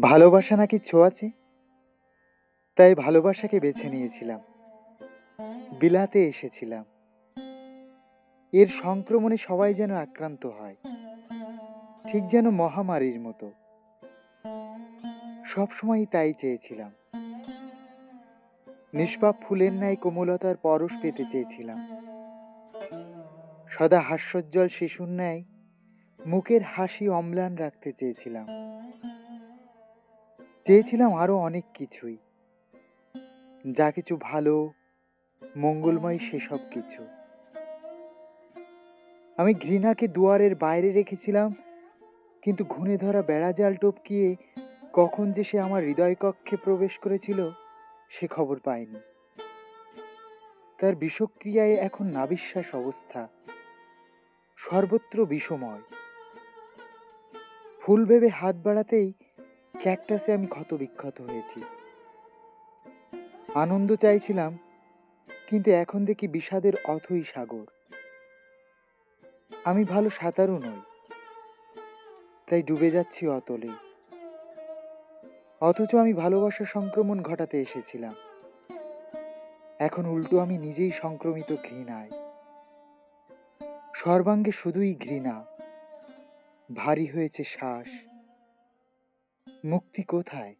ভালোবাসা নাকি ছোঁয়াচে? তাই ভালোবাসাকে বেছে নিয়েছিলাম। বিলাতে এসেছিলাম। এর সংক্রমণে সবাই যেন আক্রান্ত হয়। ঠিক যেন মহামারীর মতো। সবসময়ই তাই চেয়েছিলাম। নিষ্পাপ ফুলের ন্যায় কোমলতার পরশ পেতে চেয়েছিলাম। সদা হাস্যোজ্জ্বল শিশুর ন্যায় মুখের হাসি অম্লান রাখতে চেয়েছিলাম। চেয়েছিলাম আরও অনেক কিছুই। যা কিছু ভালো, মঙ্গলময় সেসব কিছু। আমি ঘৃণাকে দুয়ারের বাইরে রেখেছিলাম, কিন্তু ঘুণে ধরা বেড়াজাল টপকিয়ে কখন যে সে আমার হৃদয় কক্ষে প্রবেশ করেছিল, সে খবর পাইনি। তার বিষক্রিয়ায় এখন নাবিশ্বাস অবস্থা, সর্বত্র বিষময়। ফুল ভেবে হাত বাড়াতেই ক্যাকটাসে আমি ক্ষত বিক্ষত হয়েছি। আনন্দ চাইছিলাম, কিন্তু এখন দেখি বিষাদের অথই সাগর। আমি ভালো সাঁতারু নই, তাই ডুবে যাচ্ছি অতলে। অথচ আমি ভালোবাসা সংক্রমণ ঘটাতে এসেছিলাম। এখন উল্টো আমি নিজেই সংক্রমিত ঘৃণায়। সর্বাঙ্গে শুধুই ঘৃণা, ভারী হয়েছে শ্বাস। মুক্তি কোথায়